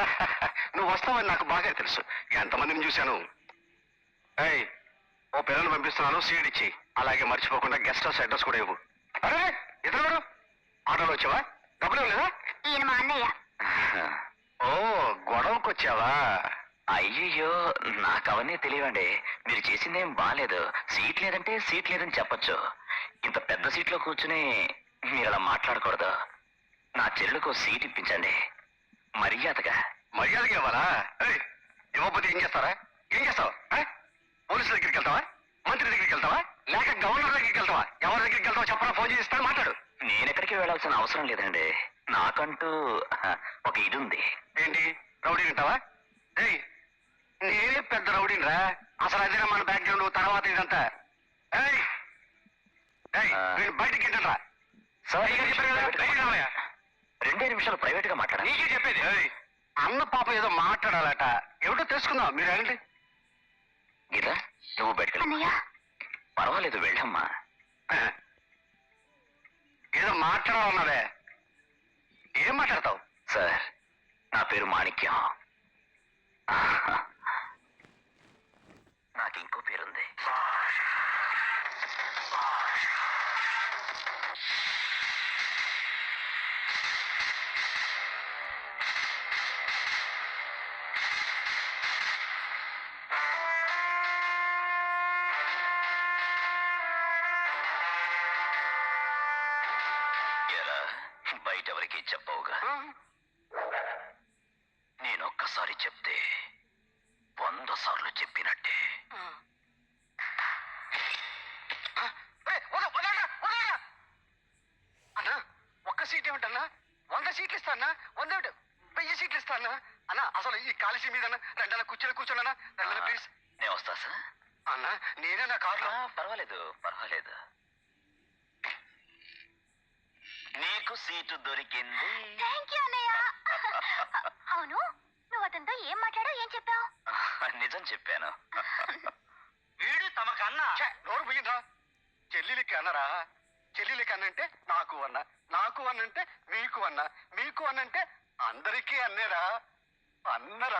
నువ్వు వస్తావని నాకు బాగా తెలుసు. ఎంతమందిని చూశాను? ఏయ్ ఓ పిల్లలు పంపిస్తున్నాను సీడ్ ఇచ్చి. అలాగే మర్చిపోకుండా గెస్ట్ హౌస్ అడ్రస్ కూడా ఇవ్వు. అరే ఇతరుడు ఆటోలో వచ్చావా? డబ్బులు లేదా ఈయన మా అన్నయ్య. ఓ గొడవకు వచ్చావా అయ్యయ్యో నాకు అవన్నీ తెలియవండి. మీరు చేసిందేం బాలేదు. సీట్ లేదంటే సీట్ లేదని చెప్పొచ్చు. ఇంత పెద్ద సీట్లో కూర్చుని మీరు అలా మాట్లాడకూడదు. నా చెల్లుకు సీట్ ఇప్పించండి. మర్యాదగా? మర్యాదగా ఇవ్వాలా? ఇవ్వకపోతే ఏం చేస్తారా? ఏం చేస్తావు? పోలీసుల దగ్గరికి వెళ్తావా? మంత్రి దగ్గరికి వెళ్తావా? లేక గవర్నర్ దగ్గరికి వెళ్తావా? ఎవరి దగ్గరికి వెళ్తావా చెప్పరా? ఫోన్ చేసి ఇస్తాను మాట్లాడు. నేనెక్కడికి వెళ్ళాల్సిన అవసరం లేదండి. నాకంటూ ఒక ఇది ఉంది ఏంటి? రౌడీ ఏయ్ నేనే పెద్ద రౌడీని రా అసలు అదే మన బ్యాక్గ్రౌండ్ తర్వాత ఇదంతా? బయటికి వెళ్ళరా సార్, నీకే చెప్పాను కదా, ప్రైవేట్గా బయటికి రావయ్యా. రెండే నిమిషాలు ప్రైవేట్గా మాట్లాడాలి. నీకే చెప్పేది. ఏయ్, అన్న పాప ఏదో మాట్లాడాలట. ఏమిటో తెలుసుకుందాం? మీరు వెళ్ళండి గీత నువ్వు బయటకు అన్నయ్య. పర్వాలేదు వెళ్ళమ్మా. ఏదో మాట్లాడాలన్నదే ఏం మాట్లాడతావు? సార్ నా పేరు మాణిక్యం. ఎరా బయట ఎవరికి చెప్పవుగా? నేను ఒక్కసారి చెప్తే వంద సార్లు చెప్పినట్టే. అన్నా ఒక్క సీట్ ఏమిటన్నా వంద సీట్లు ఇస్తానా వంద? వెయ్యి సీట్లు ఇస్తానా అన్నా? అసలు ఈ కాలేజీ మీద రెండల కూర్చొని కూర్చోనన్నా? రెండల ప్లీజ్ నేను వస్తా సార్. అన్నా నేనే నా కార్లో పర్వాలేదు పర్వాలేదు నీకు సీటు దొరికింది. థ్యాంక్ యూ అన్నయ్య. అవును నువ్వు అతనితో ఏం మాట్లాడావు ఏం చెప్పావు? నిజం చెప్పాను. వీడు తమకన్నా నోరు పోయిందా చెల్లెలికి అన్నరా. చెల్లెలికి అన్నంటే నాకు అన్న నాకు అన్నంటే మీకు అన్న మీకు అన్నంటే అందరికీ అన్నేరా. అన్నరా.